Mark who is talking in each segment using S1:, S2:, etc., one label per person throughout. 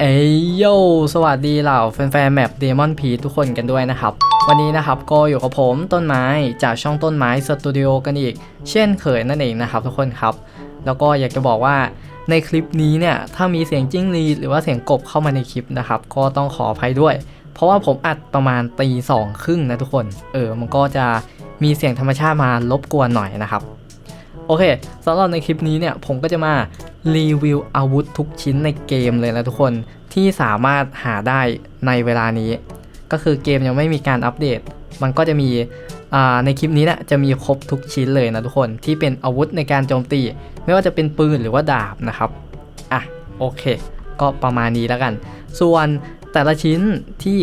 S1: เอ้ยโย สวัสดีเหล่าแฟนๆแมปเดมอนพีทุกคนกันด้วยนะครับ วันนี้นะครับก็อยู่กับผมต้นไม้จากช่องต้นไม้สตูดิโอกันอีก เช่นเคยนั่นเองนะครับทุกคนครับ แล้วก็อยากจะบอกว่าในคลิปนี้เนี่ย ถ้ามีเสียงจิ้งหรีดหรือว่าเสียงกบเข้ามาในคลิปนะครับ ก็ต้องขออภัยด้วย เพราะว่าผมอัดประมาณตีสองครึ่งนะทุกคน เออมันก็จะมีเสียงธรรมชาติมารบกวนหน่อยนะครับ โอเคสำหรับในคลิปนี้เนี่ยผมก็จะมารีวิวอาวุธทุกชิ้นในเกมเลยนะทุกคนที่สามารถหาได้ในเวลานี้ ก็คือเกมยังไม่มีการอัปเดต มันก็จะมีอ่าในคลิปนี้นี่ยจะมีครบทุกชิ้นเลยนะทุกคนที่เป็นอาวุธในการโจมตี ไม่ว่าจะเป็นปืนหรือว่าดาบนะครับอะโอเค ก็ประมาณนี้แล้วกัน ส่วนแต่ละชิ้นที่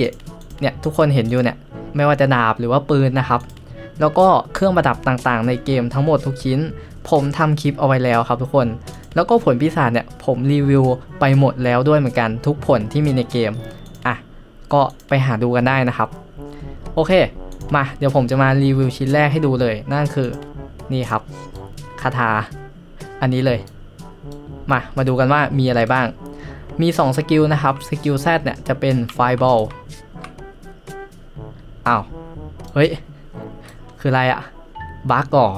S1: เนี่ยทุกคนเห็นอยู่เนี่ยไม่ว่าจะดาบหรือว่าปืนนะครับ แล้วก็เครื่องประดับต่างๆ ในเกมทั้งหมดทุกชิ้น ผมทำคลิปเอาไว้แล้วครับทุกคน แล้วก็ผลพิศาจเนี่ยผมรีวิวไปหมดแล้วด้วยเหมือนกันทุกผลที่มีในเกม อะ ก็ไปหาดูกันได้นะครับ โอเค มาเดี๋ยวผมจะมารีวิวชิ้นแรกให้ดูเลย นั่นคือนี่ครับคาถาอันนี้เลย มา มาดูกันว่ามีอะไรบ้าง มี 2 สกิลนะครับ สกิล Z เนี่ยจะเป็นไฟบอล อ้าว เฮ้ย คืออะไรอะบั๊กหรอ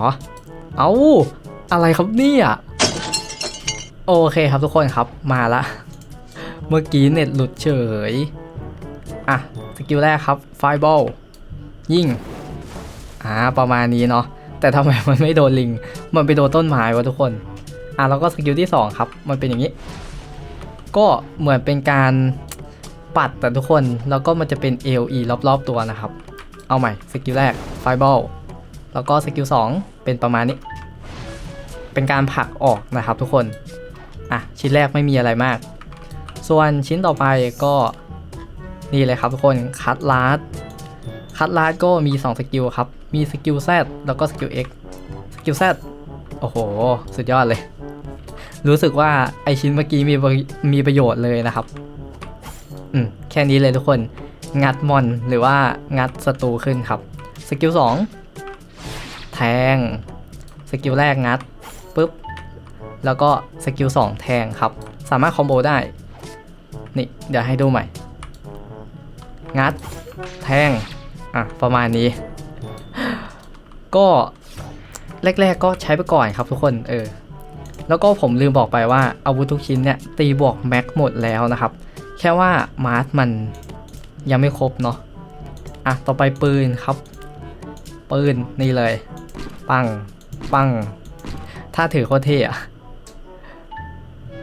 S1: เอ้าอะไรครับเนี่ยโอเคครับทุกคนครับมาละ เมื่อกี้เน็ตหลุดเฉย อะ สกิลแรกครับไฟบอลยิงอ่า ประมาณนี้เนาะแต่ทำไมมันไม่โดนลิง มันไปโดนต้นไม้วะทุกคน อะแล้วก็สกิลที่ 2 ครับ มันเป็นอย่างนี้ ก็เหมือนเป็นการปัดแต่ทุกคน แล้วก็มันจะเป็น AOE รอบๆตัวนะครับ เอาใหม่ สกิลแรกไฟบอล แล้วก็สกิล2เป็นประมาณนี้ เป็นการผลักออกนะครับทุกคน อะ ชิ้นแรกไม่มีอะไรมาก ส่วนชิ้นต่อไปก็นี่เลยครับทุกคน คัตลาดคัตลาดก็มี 2 สกิลครับ มีสกิล Z แล้วก็สกิล X สกิล Z โอ้โห สุดยอดเลย รู้สึกว่าไอชิ้นเมื่อกี้มีมีประโยชน์เลยนะครับ อืม แค่นี้เลยทุกคน งัดมอนหรือว่างัดศัตรูขึ้นครับ สกิล2 แทง สกิลแรกงัดปุ๊บ แล้วก็สกิล2แทงครับ สามารถคอมโบได้ นี่ เดี๋ยวให้ดูใหม่ งัด แทง อะ ประมาณนี้ ก็แรก ๆ ก็ใช้ไปก่อนครับทุกคน เออ แล้วก็ผมลืมบอกไปว่าอาวุธทุกชิ้นเนี่ย ตีบวกแม็กหมดแล้วนะครับ แค่ว่ามาร์สมันยังไม่ครบเนาะ อะ ต่อไปปืนครับ ปืนนี่เลย ปัง ปัง ถ้าถือโคตรเท่อะ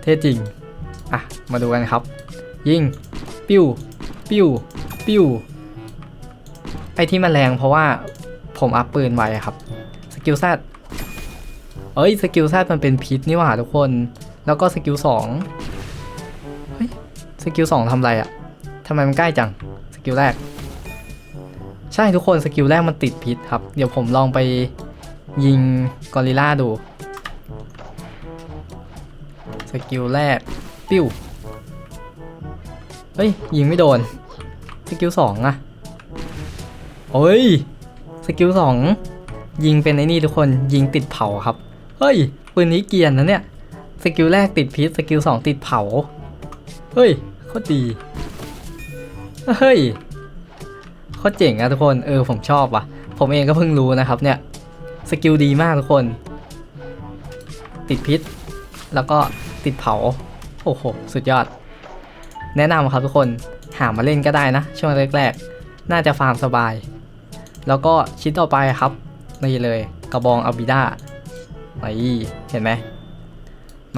S1: เท่จริง อะ มาดูกันครับ ยิง ปิ้ว ปิ้ว ปิ้ว ไอที่มันแรงเพราะว่าผมอัพปืนไว้ครับ สกิลแซดเอ้ย สกิลแซดมันเป็นพิษนี่หว่าทุกคน แล้วก็สกิลสองเฮ้ย สกิลสองทำอะไรอะทำไมมันใกล้จัง สกิลแรก ใช่ทุกคนสกิลแรกมันติดพิษครับ เดี๋ยวผมลองไป ยิงกอริล่าดูสกิลแรก ปิ้ว เฮ้ย ยิงไม่โดน สกิลสองอะโอ้ย สกิลสองยิงเป็นไอ้นี่ทุกคนยิงติดเผาครับ เฮ้ย ปืนนี้เกียนนะเนี่ย สกิลแรกติดพิษ สกิลสองติดเผา เฮ้ยโคตรดี เฮ้ยโคตรเจ๋งอะทุกคน เออผมชอบว่ะ ผมเองก็เพิ่งรู้นะครับเนี่ย สกิลดีมากทุกคน ติดพิษ แล้วก็ติดเผา โอ้โห สุดยอด แนะนำครับทุกคนหามาเล่นก็ได้นะ ช่วงแรกๆ น่าจะฟาร์มสบาย แล้วก็ชิ้นต่อไปครับ นี่เลยกระบองอัลบิด้านี่เห็นไหม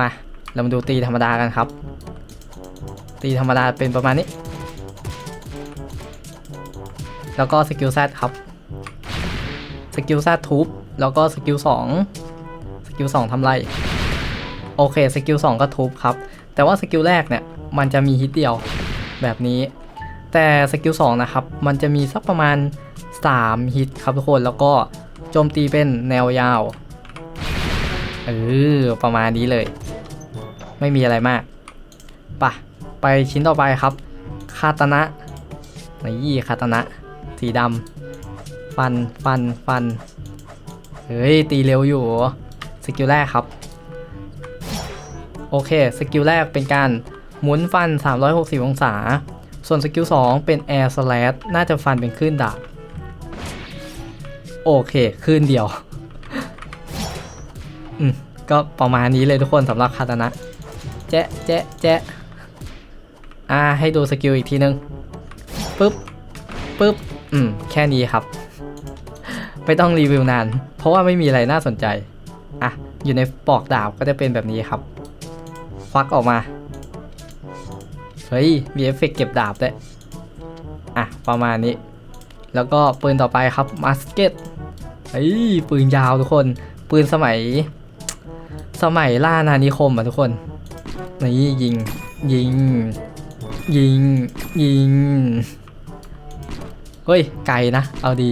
S1: มา เรามาดูตีธรรมดากันครับ ตีธรรมดาเป็นประมาณนี้ แล้วก็สกิลแซดครับ สกิลแซดทุบ แล้วก็สกิล2สกิล2ทำไรโอเคสกิล2ก็ทุบครับ แต่ว่าสกิลแรกเนี่ยมันจะมีฮิตเดียวแบบนี้ แต่สกิล2นะครับ มันจะมีสักประมาณ 3 ฮิตครับทุกคนแล้วก็โจมตีเป็นแนวยาวเออประมาณนี้เลย ไม่มีอะไรมากปะไปชิ้นต่อไปครับคาตานะนี่คาตานะ สีดำฟันฟันฟัน เฮ้ย ตีเร็วอยู่ สกิลแรกครับ โอเค สกิลแรกเป็นการหมุนฟัน 360 องศา ส่วนสกิล2เป็น Air Slash น่าจะฟันเป็นคลื่นดาบ โอเคคลื่นเดียว อืม ก็ประมาณนี้เลยทุกคนสำหรับคาตานะ แจ๊ะแจ๊ะแจ๊ะอ่า ให้ดูสกิลอีกทีนึง ปึ๊บ ปึ๊บ อืม แค่นี้ครับ ไม่ต้องรีวิวนาน ราะว่าไม่มีอะไรน่าสนใจ อะ อยู่ในปอกดาบก็จะเป็นแบบนี้ครับ ควักออกมา เฮ้ย มีเอฟเฟกต์เก็บดาบด้วย อะ ประมาณนี้ แล้วก็ปืนต่อไปครับมาสเก็ตเฮ้ย ปืนยาวทุกคน ปืนสมัย สมัยล่านานิคมอะทุกคน นี่ยิง ยิง ยิง ยิง เฮ้ย ไกลนะ เอาดี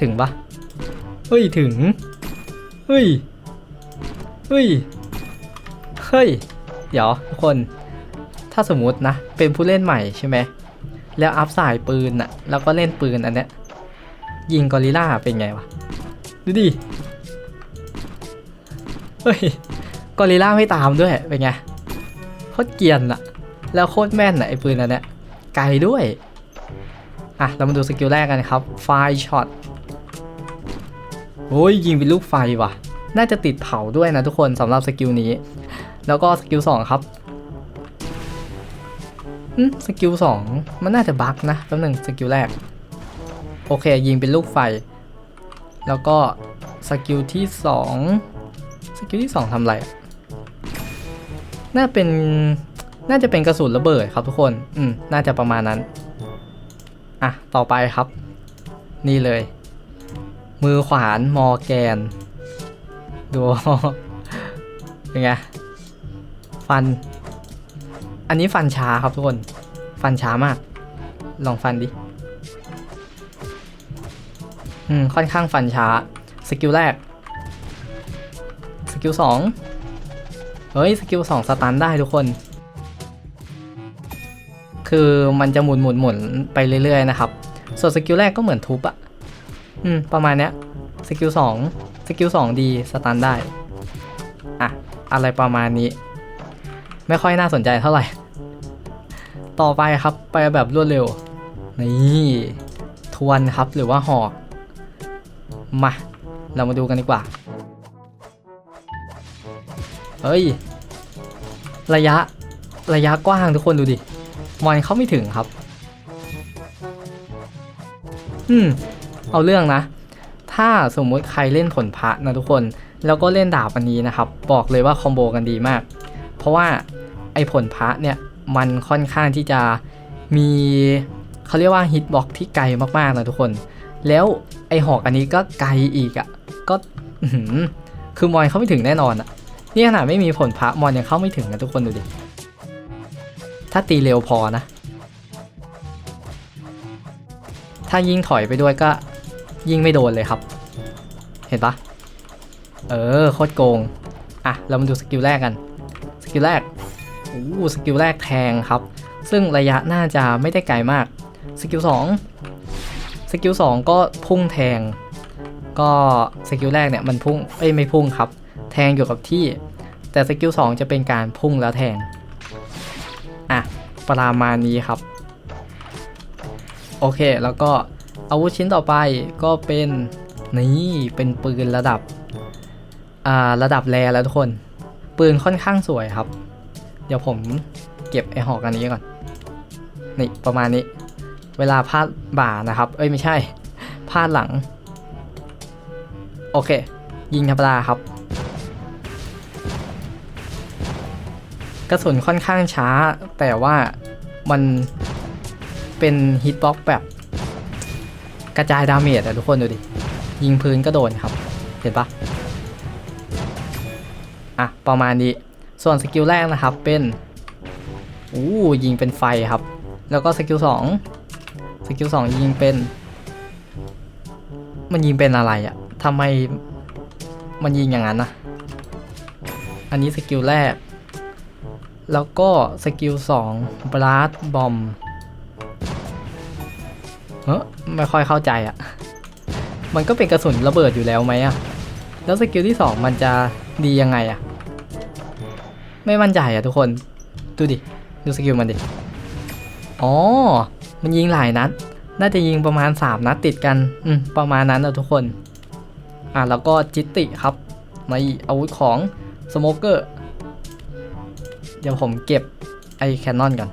S1: ถึงปะ เฮ้ยถึง เฮ้ย เฮ้ย เฮ้ย เดี๋ยวทุกคน ถ้าสมมตินะ เป็นผู้เล่นใหม่ใช่ไหม แล้วอัพสายปืนอะแล้วก็เล่นปืนอันเนี้ย ยิงกอริล่าเป็นไงวะ ดูดิ เฮ้ย กอริล่าไม่ตามด้วย เป็นไงโคตรเกียนอะแล้วโคตรแม่นอะไอปืนอันเนี้ย ไกลด้วย อะ เรามาดูสกิลแรกกันครับ ไฟช็อต โอ้ยยิงเป็นลูกไฟว่ะ น่าจะติดเผาด้วยนะทุกคนสำหรับสกิลนี้ แล้วก็สกิลสองครับสกิลสองมันน่าจะบั๊กนะแป๊บหนึงสกิลแรก โอเค ยิงเป็นลูกไฟ แล้วก็สกิลที่สองสกิลที่สองทำอะไร น่าเป็น น่าจะเป็นกระสุนระเบิดครับทุกคน อืม น่าจะประมาณนั้น อะ ต่อไปครับ นี่เลย มือขวานมอแกน ดูเป็นไง ฟัน อันนี้ฟันช้าครับทุกคน ฟันช้ามาก ลองฟันดิ อืม ค่อนข้างฟันช้า สกิลแรก สกิลสองเฮ้ย สกิลสองสตันได้ทุกคน คือมันจะหมุนหมุนหมุนไปเรื่อยๆนะครับ ส่วนสกิลแรกก็เหมือนทุบอะ อืม ประมาณเนี้ยสกิลสองสกิลสองดีสตันได้ อะ อะไรประมาณนี้ ไม่ค่อยน่าสนใจเท่าไหร่ ต่อไปครับไปแบบรวดเร็ว นี่ ทวนครับหรือว่าหอก มา เรามาดูกันดีกว่า เฮ้ย ระยะ ระยะกว้างทุกคนดูดิ มอนเข้าไม่ถึงครับ อืม เอาเรื่องนะ ถ้าสมมุติใครเล่นผลพระนะทุกคน แล้วก็เล่นดาบอันนี้นะครับ บอกเลยว่าคอมโบกันดีมาก เพราะว่าไอ้ผลพระเนี่ยมันค่อนข้างที่จะมีเขาเรียกว่าฮิตบ็อกที่ไกลมากๆนะทุกคน แล้วไอ้หอกอันนี้ก็ไกลอีกอะ่ะ ก็คือมอนเข้าไม่ถึงแน่นอนอะ่ะ นี่ขนาดไม่มีผลพระมอนยังเข้าไม่ถึงนะทุกคนดูดิ ถ้าตีเร็วพอนะ ถ้ายิงถอยไปด้วยก็ ยิงไม่โดนเลยครับ เห็นปะเออโคตรโกง อะ เรามาดูสกิลแรกกัน สกิลแรกโอ้สกิลแรกแทงครับ ซึ่งระยะน่าจะไม่ได้ไกลมาก สกิลสองสกิลสองก็พุ่งแทง ก็สกิลแรกเนี่ยมันพุ่ง เอ้ยไม่พุ่งครับ แทงอยู่กับที่ แต่สกิลสองจะเป็นการพุ่งแล้วแทง อะ ประมาณนี้ครับ โอเคแล้วก็ อาวุธชิ้นต่อไปก็เป็นนี่เป็นปืนระดับอ่าระดับแรแล้วทุกคน ปืนค่อนข้างสวยครับ เดี๋ยวผมเก็บไอหอกอันนี้ก่อนนี่ประมาณนี้ เวลาพาดบ่านะครับ เอ้ยไม่ใช่พาดหลัง โอเค ยิงธรรมดาครับ กระสุนค่อนข้างช้าแต่ว่ามันเป็นฮิตบ็อกแบบ กระจายดาเมจอะทุกคนดูดิ ยิงพื้นก็โดนครับ เห็นปะอะ ประมาณนี้ ส่วนสกิลแรกนะครับเป็นอู้ยิงเป็นไฟครับ แล้วก็สกิลสองสกิลสองยิงเป็น มันยิงเป็นอะไรอะทำไมมันยิงอย่างนั้นนะอันนี้สกิลแรก แล้วก็สกิล2 blast bomb เฮ้ยไม่ค่อยเข้าใจอะ่ะ มันก็เป็นกระสุนระเบิดอยู่แล้วไหมอะ่ะ แล้วสกิลที่ 2 มันจะดียังไงอะ่ะ ไม่มั่นใจอะทุกคน ดูดิ ดูสกิลมันดิ อ๋อ มันยิงหลายนัด น่าจะยิงประมาณ 3 นัดติดกัน อืม ประมาณนั้นนะทุกคน อะแล้วก็จิตติครับในอาวุธของสโมเกอร์ เดี๋ยวผมเก็บไอแคนนอนก่อน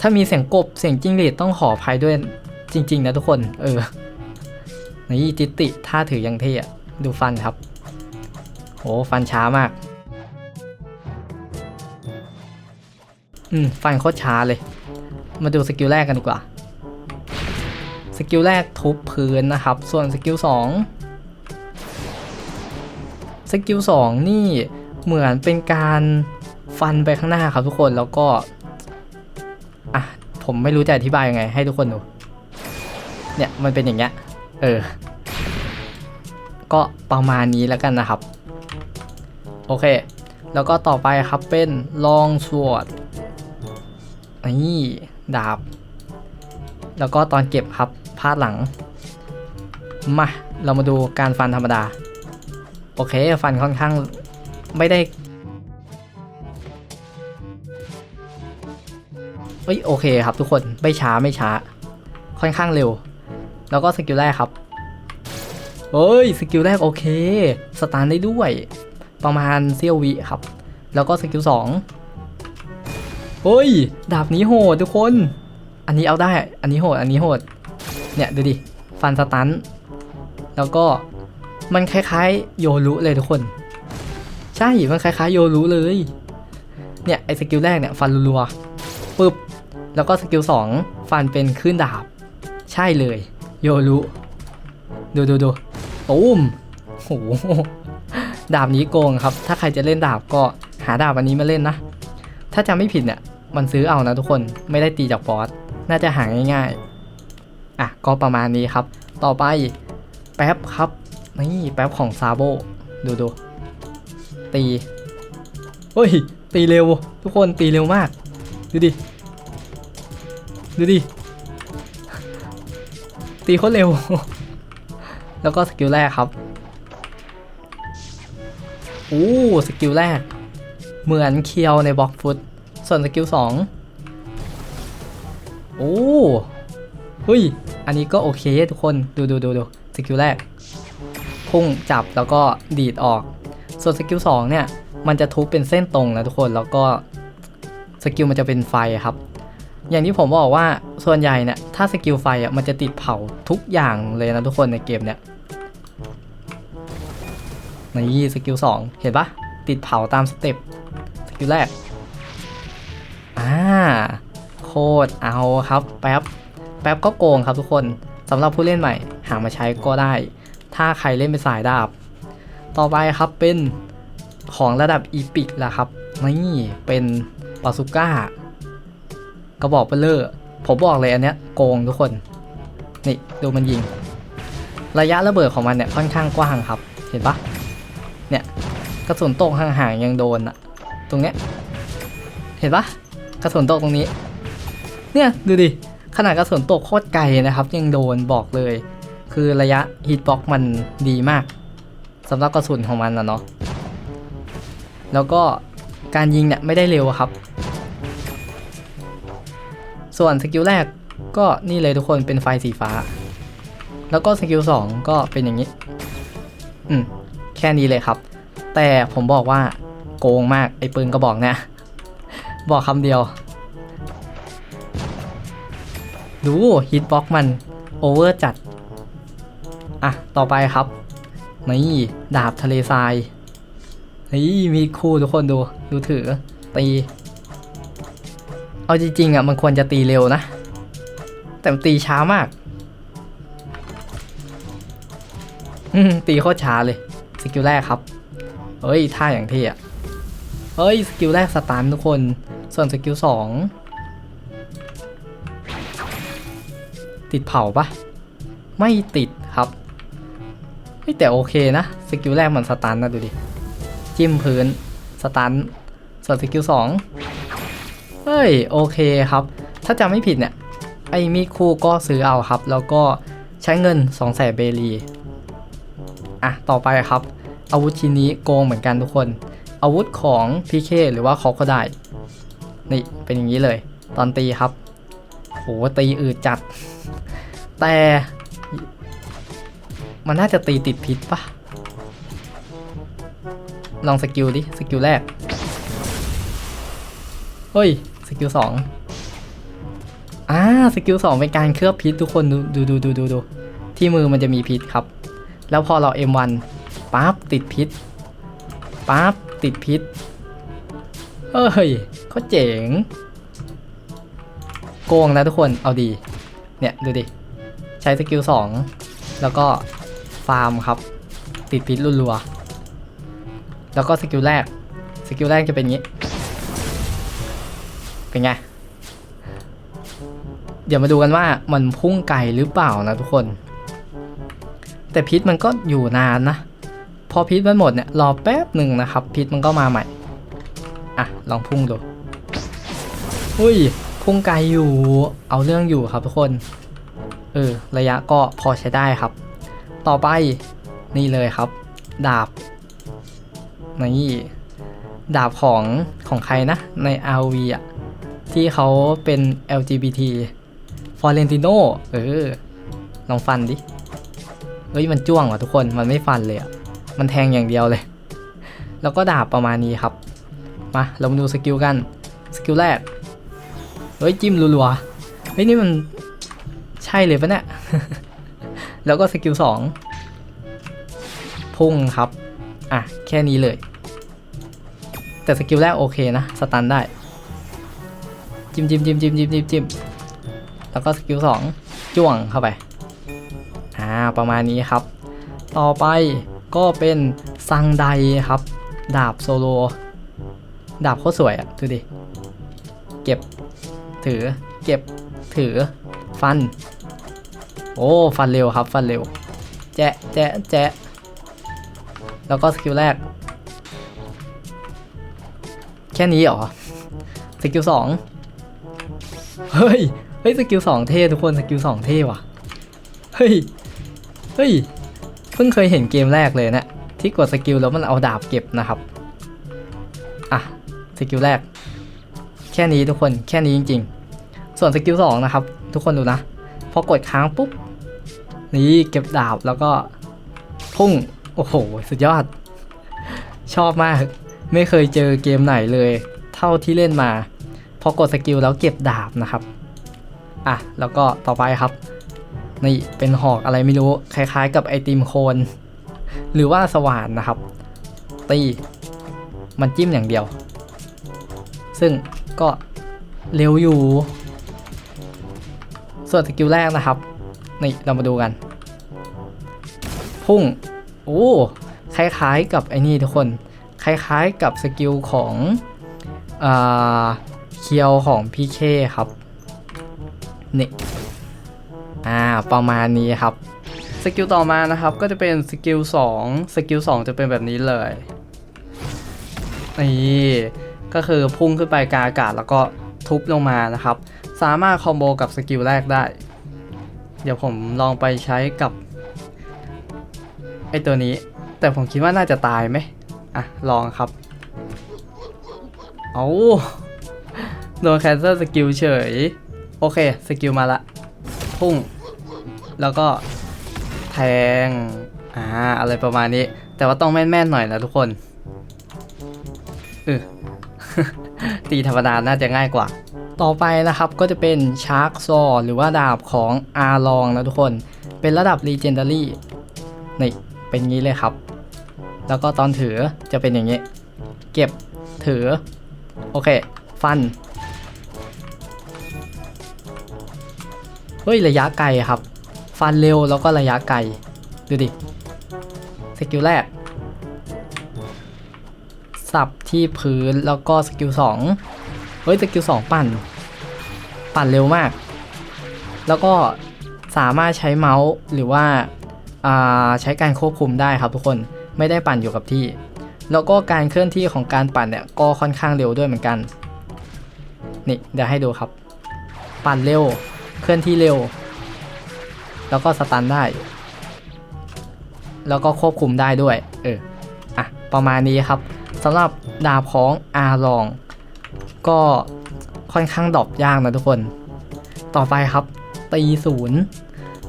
S1: ถ้ามีเสียงกบเสียงจิ้งหรีดต้องขออภัยด้วย จริง ๆ นะทุกคน เออ นี่จิตติท่าถือยังเท่อะดูฟันครับโหฟันช้ามาก อืม ฟันโคตรช้าเลย มาดูสกิลแรกกันดีกว่า สกิลแรกทุบพื้นนะครับ ส่วนสกิลสองสกิลสองนี่เหมือนเป็นการฟันไปข้างหน้าครับทุกคนแล้วก็ อะ ผมไม่รู้จะอธิบายยังไง ให้ทุกคนดู เนี่ยมันเป็นอย่างเงี้ย เออ ก็ประมาณนี้แล้วกันนะครับ โอเค แล้วก็ต่อไปครับเป็นลองสวดนี่ดาบ แล้วก็ตอนเก็บครับพาดหลัง มา เรามาดูการฟันธรรมดา โอเค ฟันค่อนข้างไม่ได้เอ้ยโอเคครับทุกคนไม่ช้าไม่ช้า ค่อนข้างเร็ว แล้วก็สกิลแรกครับเฮ้ยสกิลแรกโอเคสตาร์ได้ด้วย ประมาณเซียววิครับ แล้วก็สกิลสองเฮ้ย ดาบนี้โหดทุกคน อันนี้เอาได้ อันนี้โหด อันนี้โหด เนี่ยดูดิ ฟันสตัน แล้วก็มันคล้ายๆโยรุเลยทุกคน ใช่ มันคล้ายๆโยรุเลย เนี่ยไอสกิลแรกเนี่ยฟันรัวๆปึ๊บ แล้วก็สกิลสองฟันเป็นขึ้นดาบ ใช่เลย โยรุดูดูดูตูมโหดาบนี้โกงครับ ถ้าใครจะเล่นดาบก็หาดาบอันนี้มาเล่นนะ ถ้าจำไม่ผิดเนี่ย มันซื้อเอานะทุกคนไม่ได้ตีจากบอสน่าจะหาง่ายๆ อะ ก็ประมาณนี้ครับ ต่อไปแป๊บครับ นี่แป๊บของซาโบดูดูตีเฮ้ย ตีเร็ว ทุกคนตีเร็วมาก ดูดิ ดูดิ ตีโคตรเร็ว แล้วก็สกิลแรกครับโอ้สกิลแรก เหมือนเคียวในบล็อกฟุต ส่วนสกิลสองโอ้เฮ้ย อันนี้ก็โอเคทุกคน ดูดูดูดูสกิลแรก พุ่งจับแล้วก็ดีดออก ส่วนสกิลสองเนี่ย มันจะทุบเป็นเส้นตรงนะทุกคน แล้วก็สกิลมันจะเป็นไฟครับ อย่างที่ผมบอกว่าส่วนใหญ่เนี่ยถ้าสกิลไฟอะมันจะติดเผาทุกอย่างเลยนะทุกคนในเกมเนี่ยนี่สกิลสองเห็นปะติดเผาตามสเต็ปสกิลแรกอ่าโคตรเอาครับแป๊บแป๊บก็โกงครับทุกคนสำหรับผู้เล่นใหม่ หามาใช้ก็ได้ ถ้าใครเล่นเป็นสายดาบ ต่อไปครับเป็นของระดับอีพิกแล้วครับ นี่เป็นปาสุก้า กระบอกเบลเลอร์ผมบอกเลยอันเนี้ยโกงทุกคน นี่ดูมันยิง ระยะระเบิดของมันเนี่ยค่อนข้างกว้างครับ เห็นปะเนี่ยกระสุนตกห่างๆยังโดนอะตรงเนี้ย เห็นปะกระสุนตกตรงนี้ เนี่ยดูดิขนาดกระสุนตกโคตรไกลนะครับ ยังโดนบอกเลย คือระยะฮิตบ็อกมันดีมากสำหรับกระสุนของมันนะเนาะแล้วก็การยิงเนี่ยไม่ได้เร็วครับ ส่วนสกิลแรกก็นี่เลยทุกคนเป็นไฟสีฟ้า แล้วก็สกิลสองก็เป็นอย่างนี้ อืม แค่นี้เลยครับ แต่ผมบอกว่าโกงมากไอ้ปืนกระบอกเนี่ยบอกคำเดียว ดูฮิตบ็อกมันโอเวอร์จัด อะ ต่อไปครับนี่ดาบทะเลทรายนี่มีคู่ทุกคนดู ดูถือ ตี เอาจริงๆอะมันควรจะตีเร็วนะ แต่มันตีช้ามาก อืมตีโคตรช้าเลย สกิลแรกครับ เฮ้ยท่าอย่างเท่อะเฮ้ยสกิลแรกสตันทุกคน ส่วนสกิลสองติดเผาปะไม่ติดครับเฮ้ยแต่โอเคนะสกิลแรกมันสตันนะดูดิจิ้มพื้นสตันส่วนสกิลสอง เฮ้ยโอเคครับ ถ้าจำไม่ผิดเนี่ย ไอ้มีคู่ก็ซื้อเอาครับ แล้วก็ใช้เงิน2 0 0แสนเบรีอะต่อไปครับ อาวุธชิ้นนี้โกงเหมือนกันทุกคน อาวุธของ PK หรือว่าเขาก็ได้ นี่เป็นอย่างนี้เลย ตอนตีครับโหตีอืดจัด แต่มันน่าจะตีติดพิษปะลองสกิลดิ สกิลแรก เฮ้ย สกิลสองอ่าสกิลสองเป็นการเคลือบพิษทุกคนดูดูดูดูดูที่มือมันจะมีพิษครับ แล้วพอเรา M1 ปั๊บติดพิษปั๊บติดพิษเฮ้ยเขาเจ๋ง โกงนะทุกคนเอาดี เนี่ย ดูดิ ใช้สกิล2แล้วก็ฟาร์มครับ ติดพิษรัวๆแล้วก็สกิลแรก สกิลแรกจะเป็นงี้ เป็นไง เดี๋ยวมาดูกันว่ามันพุ่งไกลหรือเปล่านะทุกคน แต่พิษมันก็อยู่นานนะ พอพิษมันหมดเนี่ยรอแป๊บหนึ่งนะครับ พิษมันก็มาใหม่ อะ ลองพุ่งดู อุ้ย พุ่งไกลอยู่ เอาเรื่องอยู่ครับทุกคน เออ ระยะก็พอใช้ได้ครับ ต่อไปนี่เลยครับ ดาบนี่ดาบของของใครนะ ใน RV อะ ที่เขาเป็น LGBT Florentino เออ ลองฟันดิ เฮ้ย มันจ้วงว่ะทุกคน มันไม่ฟันเลยอะมันแทงอย่างเดียวเลย แล้วก็ดาบประมาณนี้ครับ มา เรามาดูสกิลกัน สกิลแรก เฮ้ย จิ้มรัวๆ เฮ้ย นี่มันใช่เลยปะเนี่ย แล้วก็สกิลสอง พุ่งครับ อะ แค่นี้เลย แต่สกิลแรกโอเคนะ สตันได้ จิ้มจิ้มจิ้มจิ้มจิ้มจิ้มจิ้มแล้วก็สกิลสองจ้วงเข้าไปอ่าประมาณนี้ครับ ต่อไปก็เป็นซังไดครับ ดาบโซโล ดาบโคตรสวยอะดูดิ เก็บ ถือ เก็บ ถือ ฟัน โอ้ ฟันเร็วครับ ฟันเร็ว แจะแจะแจะแล้วก็สกิลแรก แค่นี้เหรอ สกิลสอง เฮ้ย เฮ้ยสกิลสองเท่ทุกคนสกิลสองเท่ว่ะ เฮ้ย เฮ้ย เพิ่งเคยเห็นเกมแรกเลยเนะที่กดสกิลแล้วมันเอาดาบเก็บนะครับ อะสกิลแรก แค่นี้ทุกคนแค่นี้จริง ๆ ส่วนสกิลสองนะครับ ทุกคนดูนะ พอกดค้างปุ๊บ นี่เก็บดาบแล้วก็พุ่ง โอ้โห สุดยอด ชอบมาก ไม่เคยเจอเกมไหนเลย เท่าที่เล่นมา พอกดสกิลแล้วเก็บดาบนะครับอะแล้วก็ต่อไปครับนี่เป็นหอกอะไรไม่รู้คล้ายๆ กับไอติมโคน หรือว่าสว่านนะครับ ตีมันจิ้มอย่างเดียว ซึ่งก็เร็วอยู่ ส่วนสกิลแรกนะครับนี่เรามาดูกัน พุ่งโอ้คล้ายๆกับไอ้นี่ทุกคน คล้ายๆกับสกิลของอ่า เคียวของพี่เคครับ นี่ อ่า ประมาณนี้ครับ สกิลต่อมานะครับ ก็จะเป็นสกิล2สกิล2 จะเป็นแบบนี้เลย นี่ ก็คือพุ่งขึ้นไปกลางอากาศแล้วก็ทุบลงมานะครับ สามารถคอมโบกับสกิลแรกได้ เดี๋ยวผมลองไปใช้กับไอตัวนี้ แต่ผมคิดว่าน่าจะตายไหมอะ ลองครับ เอา โดนแคนเซิลสกิลเฉย โอเค สกิลมาละ พุ่ง แล้วก็แทง อ่า อะไรประมาณนี้ แต่ว่าต้องแม่นๆหน่อยนะทุกคนเออตีธรรมดาน่าจะง่ายกว่า ต่อไปนะครับก็จะเป็นชาร์กซอหรือว่าดาบของอาลองนะทุกคน เป็นระดับ Legendary นี่ เป็นงี้เลยครับ แล้วก็ตอนถือจะเป็นอย่างนี้ เก็บถือ โอเค ฟัน เฮ้ย ระยะไกลครับ ฟันเร็วแล้วก็ระยะไกล ดูดิ สกิลแรก สับที่พื้นแล้วก็สกิล2เฮ้ย สกิล2ปั่น ปั่นเร็วมาก แล้วก็สามารถใช้เมาส์หรือว่าอ่าใช้การควบคุมได้ครับทุกคนไม่ได้ปั่นอยู่กับที่ แล้วก็การเคลื่อนที่ของการปั่นเนี่ยก็ค่อนข้างเร็วด้วยเหมือนกัน นี่เดี๋ยวให้ดูครับ ปั่นเร็ว เคลื่อนที่เร็ว แล้วก็สตันได้ แล้วก็ควบคุมได้ด้วย เออ อะ ประมาณนี้ครับสำหรับดาบของอาลอง ก็ค่อนข้างดอปยากนะทุกคน ต่อไปครับ ตีศูนย์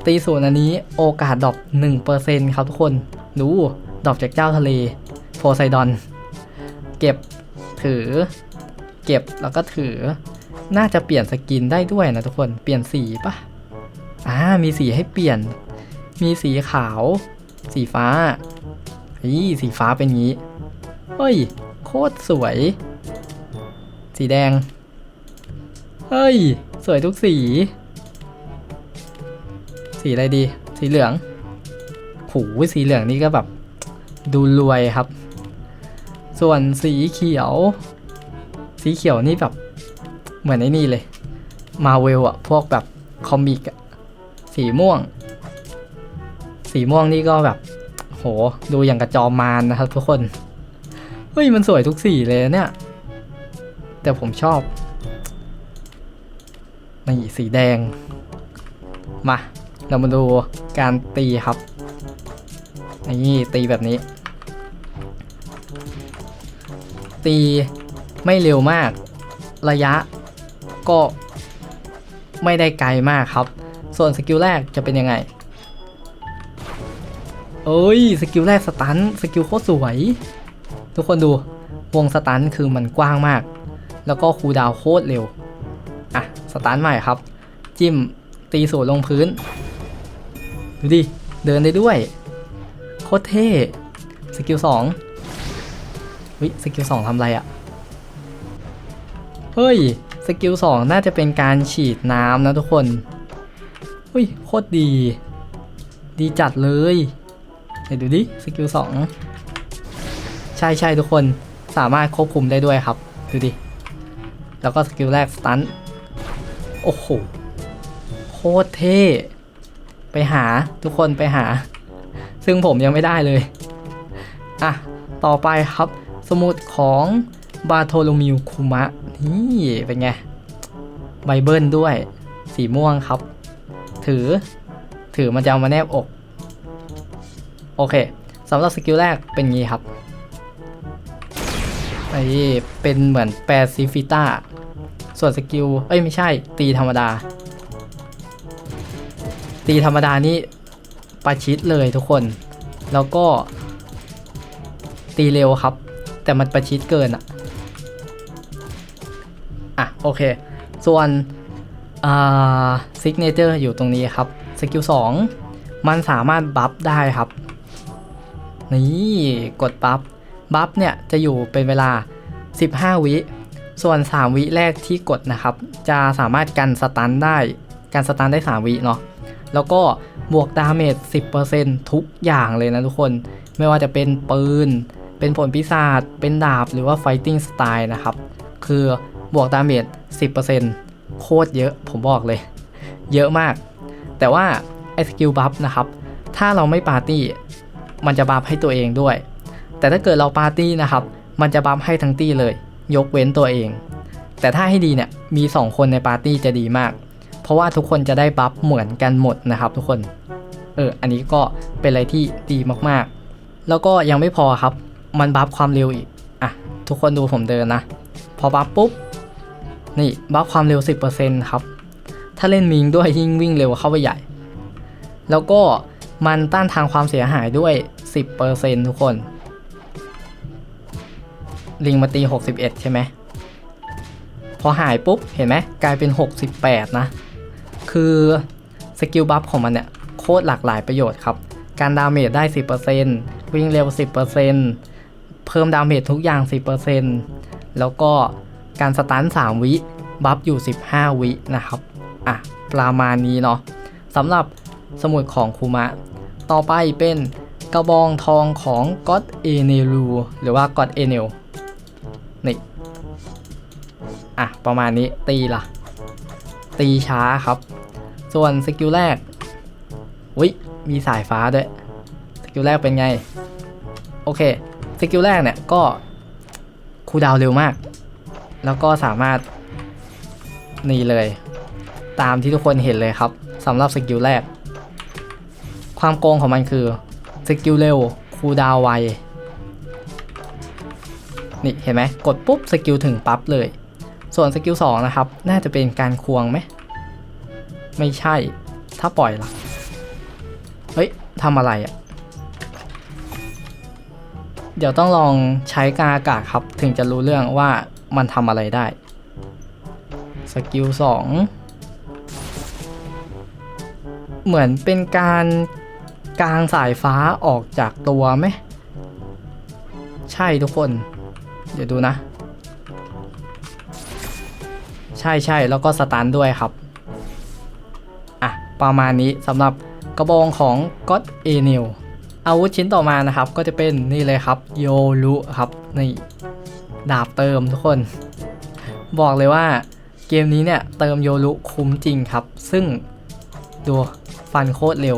S1: ตีศูนย์อันนี้โอกาสดรอป1%ครับทุกคน ดูดอปจากเจ้าทะเลโพไซดอน เก็บถือ เก็บแล้วก็ถือ น่าจะเปลี่ยนสกินได้ด้วยนะทุกคน เปลี่ยนสีปะอ่า มีสีให้เปลี่ยน มีสีขาว สีฟ้าอีสีฟ้าเป็นงี้ เฮ้ย โคตรสวย สีแดง เฮ้ย สวยทุกสี สีอะไรดี สีเหลืองหูสีเหลืองนี่ก็แบบ ดูรวยครับ ส่วนสีเขียว สีเขียวนี่แบบ เหมือนไอ้นี่เลย มาเวลอะพวกแบบคอมิกอะสีม่วง สีม่วงนี่ก็แบบ โห ดูอย่างกระจอมมารนะครับทุกคน เฮ้ย มันสวยทุกสีเลยเนี่ย แต่ผมชอบนี่สีแดง มา เรามาดูการตีครับนี่ตีแบบนี้ ตีไม่เร็วมาก ระยะ ก็ไม่ได้ไกลมากครับ ส่วนสกิลแรกจะเป็นยังไง เอ้ยสกิลแรกสตันสกิลโคตรสวย ทุกคนดูวงสตันคือมันกว้างมาก แล้วก็คูดาวโคตรเร็ว อะสตันใหม่ครับ จิ้มตีสูลงพื้น ดูดิ เดินได้ด้วย โคตรเท่สกิลสองวิสกิลสองทำอะไรอะ่ะ เฮ้ย สกิลสองน่าจะเป็นการฉีดน้ำนะทุกคนเฮ้ยโคตรดี ดีจัดเลยไหนดูดิสกิลสองใช่ใช่ทุกคนสามารถควบคุมได้ด้วยครับ ดูดิ แล้วก็สกิลแรกสตันโอ้โหโคตรเท่ไปหาทุกคนไปหา ซึ่งผมยังไม่ได้เลยอะต่อไปครับ สมุดของบาโทโลมิวคุมะ นี่เป็นไงไบเบิลด้วย สีม่วงครับ ถือ ถือมันจะเอามาแนบอก โอเคสำหรับสกิลแรกเป็นงี้ครับไอ้เป็นเหมือนแปซิฟิต้าส่วนสกิล เอ้ยไม่ใช่ ตีธรรมดา ตีธรรมดานี่ประชิดเลยทุกคน แล้วก็ตีเร็วครับ แต่มันประชิดเกิน โอเค ส่วนซิกเนเจอร์อยู่ตรงนี้ครับสกิล2มันสามารถบัฟได้ครับ นี่กดบัฟบัฟเนี่ยจะอยู่เป็นเวลา 15 วิ ส่วน 3 วิแรกที่กดนะครับ จะสามารถกันสตันได้กันสตันได้ 3 วิเนาะแล้วก็บวกดาเมจ 10%ทุกอย่างเลยนะทุกคน ไม่ว่าจะเป็นปืน เป็นผลพิศาจเป็นดาบหรือว่า Fighting Style นะครับ คือ บวกดาเมจ10%โคตรเยอะผมบอกเลย เยอะมาก แต่ว่าไอ้สกิลบัฟนะครับ ถ้าเราไม่ปาร์ตี้ มันจะบัฟให้ตัวเองด้วย แต่ถ้าเกิดเราปาร์ตี้นะครับ มันจะบัฟให้ทั้งตี้เลย ยกเว้นตัวเอง แต่ถ้าให้ดีเนี่ย มี 2 คนในปาร์ตี้จะดีมาก เพราะว่าทุกคนจะได้บัฟเหมือนกันหมดนะครับ ทุกคน เออ อันนี้ก็เป็นอะไรที่ดีมากๆ แล้วก็ยังไม่พอครับ มันบัฟความเร็วอีก อะ ทุกคนดูผมเดินนะ พอบัฟปุ๊บ นี่บัฟความเร็ว 10%ครับ ถ้าเล่นมิงด้วยยิ่งวิ่งเร็วเข้าไปใหญ่ แล้วก็มันต้านทางความเสียหายด้วย 10%ทุกคน ลิงมาตี 61 ใช่ไหม พอหายปุ๊บ เห็นไหมกลายเป็น 68 นะ คือสกิลบัฟของมันเนี่ยโคตรหลากหลายประโยชน์ครับ การดาเมจได้ 10%วิ่งเร็ว 10%เพิ่มดาเมจทุกอย่าง 10%แล้วก็ การสตัน3วิ บัฟอยู่ 15 วินะครับ อะ ประมาณนี้เนาะสำหรับสมุดของคูมะ ต่อไปเป็นกระบองทองของก็อดเอเนรูหรือว่าก็อดเอเนลนี่อะ ประมาณนี้ตีละตีช้าครับ ส่วนสกิลแรกวิมีสายฟ้าด้วย สกิลแรกเป็นไง โอเค สกิลแรกเนี่ยก็คูดาวเร็วมาก แล้วก็สามารถนี่เลย ตามที่ทุกคนเห็นเลยครับสำหรับสกิลแรก ความโกงของมันคือสกิลเร็วคูดาวไวนี่เห็นไหมกดปุ๊บสกิลถึงปั๊บเลย ส่วนสกิล2นะครับ น่าจะเป็นการควงไหม ไม่ใช่ ถ้าปล่อยล่ะ เฮ้ยทำอะไรอะ่ะ เดี๋ยวต้องลองใช้กาอากาศครับ ถึงจะรู้เรื่องว่า มันทำอะไรได้ สกิล2เหมือนเป็นการกลางสายฟ้าออกจากตัวไหม ใช่ทุกคน เดี๋ยวดูนะ ใช่ใช่แล้วก็สตันด้วยครับ อะ ประมาณนี้สำหรับกระบองของ God a n e l อาวุธชิ้นต่อมานะครับ ก็จะเป็นนี่เลยครับ โยรุครับ นี่ ดาบเติมทุกคน บอกเลยว่าเกมนี้เนี่ยเติมโยรุคุ้มจริงครับ ซึ่งดูฟันโคตรเร็ว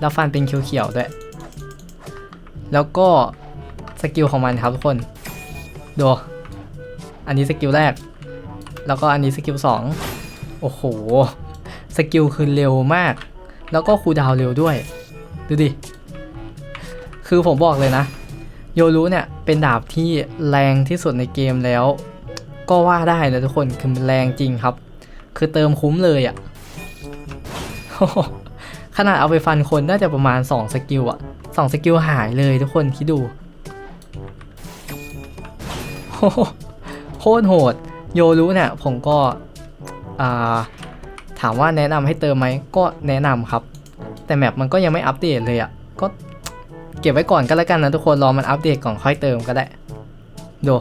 S1: แล้วฟันเป็นเขียวๆด้วย แล้วก็สกิลของมันครับทุกคนดูอันนี้สกิลแรก แล้วก็อันนี้สกิลสองโอ้โห สกิลคือเร็วมาก แล้วก็คูดาวเร็วด้วย ดูดิ คือผมบอกเลยนะ โยรุเนี่ยเป็นดาบที่แรงที่สุดในเกมแล้ว ก็ว่าได้นะทุกคนคือมันแรงจริงครับ คือเติมคุ้มเลยอะ่ะขนาดเอาไปฟันคนน่าจะประมาณ 2 สกิลอะ2สกิลหายเลยทุกคนคิดดูโคตรโหด โยรู้เนี่ยผมก็ถามว่าแนะนำให้เติมไหมก็แนะนำครับ แต่แมปมันก็ยังไม่อัปเดตเลยอะ่ะ เก็บไว้ก่อนก็แล้วกันนะทุกคนรอมันอัปเดตก่อนค่อยเติมก็ได้ ดู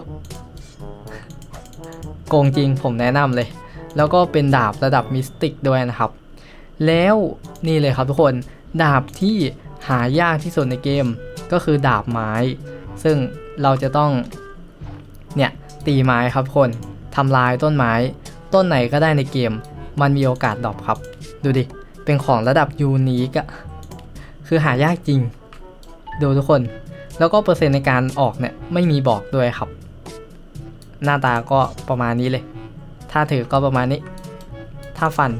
S1: โกงจริงผมแนะนำเลย แล้วก็เป็นดาบระดับมิสติกด้วยนะครับ แล้วนี่เลยครับทุกคนดาบที่หายากที่สุดในเกมก็คือดาบไม้ ซึ่งเราจะต้องเนี่ยตีไม้ครับคนทำลายต้นไม้ ต้นไหนก็ได้ในเกม มันมีโอกาสดรอปครับ ดูดิ เป็นของระดับยูนิคอะคือหายากจริง ดูทุกคน แล้วก็เปอร์เซ็นต์ในการออกเนี่ยไม่มีบอกด้วยครับ หน้าตาก็ประมาณนี้เลย ถ้าถือก็ประมาณนี้ ถ้าฟัน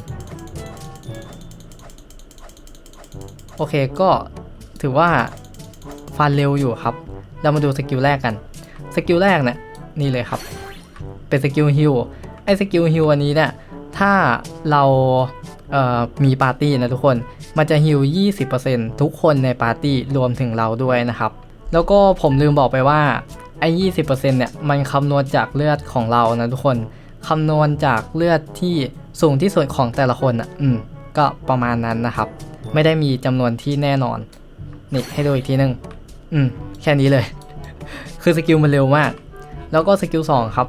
S1: โอเคก็ถือว่าฟันเร็วอยู่ครับ เรามาดูสกิลแรกกัน สกิลแรกเนี่ยนี่เลยครับ เป็นสกิลฮิลไอ้สกิลฮิลอันนี้เนี่ยถ้าเราเอ่อมีปาร์ตี้นะทุกคน มันจะฮิล20%ทุกคนในปาร์ตี้รวมถึงเราด้วยนะครับ แล้วก็ผมลืมบอกไปว่าไอ้20%เนี่ยมันคำนวณจากเลือดของเรานะทุกคนคำนวณจากเลือดที่สูงที่สุดของแต่ละคนอะ อืม ก็ประมาณนั้นนะครับ ไม่ได้มีจำนวนที่แน่นอน นี่ให้ดูอีกทีนึง อืม แค่นี้เลย คือสกิลมันเร็วมาก แล้วก็สกิล2ครับ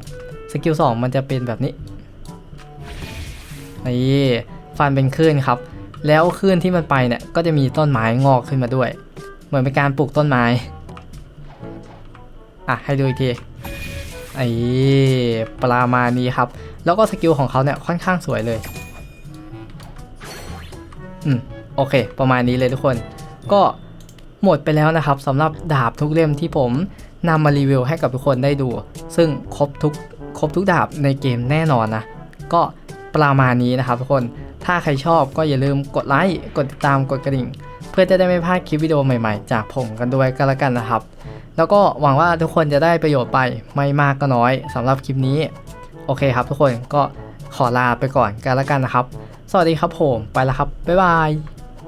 S1: สกิล2มันจะเป็นแบบนี้ นี่ ฟันเป็นคลื่นครับ แล้วคลื่นที่มันไปเนี่ยก็จะมีต้นไม้งอกขึ้นมาด้วย เหมือนเป็นการปลูกต้นไม้ อะให้ดูอีกทีไอ้ประมาณนี้ครับ แล้วก็สกิลของเขาเนี่ยค่อนข้างสวยเลย อืมโอเค ประมาณนี้เลยทุกคน ก็หมดไปแล้วนะครับสำหรับดาบทุกเล่มที่ผมนำมารีวิวให้กับทุกคนได้ดู ซึ่งครบทุกครบทุกดาบในเกมแน่นอนนะ ก็ประมาณนี้นะครับทุกคน ถ้าใครชอบก็อย่าลืมกดไลค์ กดติดตาม กดกระดิ่ง เพื่อจะได้ไม่พลาดคลิปวิดีโอใหม่ๆ จากผมกันด้วยก็แล้วกันนะครับ แล้วก็หวังว่าทุกคนจะได้ประโยชน์ไปไม่มากก็น้อยสำหรับคลิปนี้ โอเคครับทุกคนก็ขอลาไปก่อนกันแล้วกันนะครับ สวัสดีครับผมไปแล้วครับบ๊ายบาย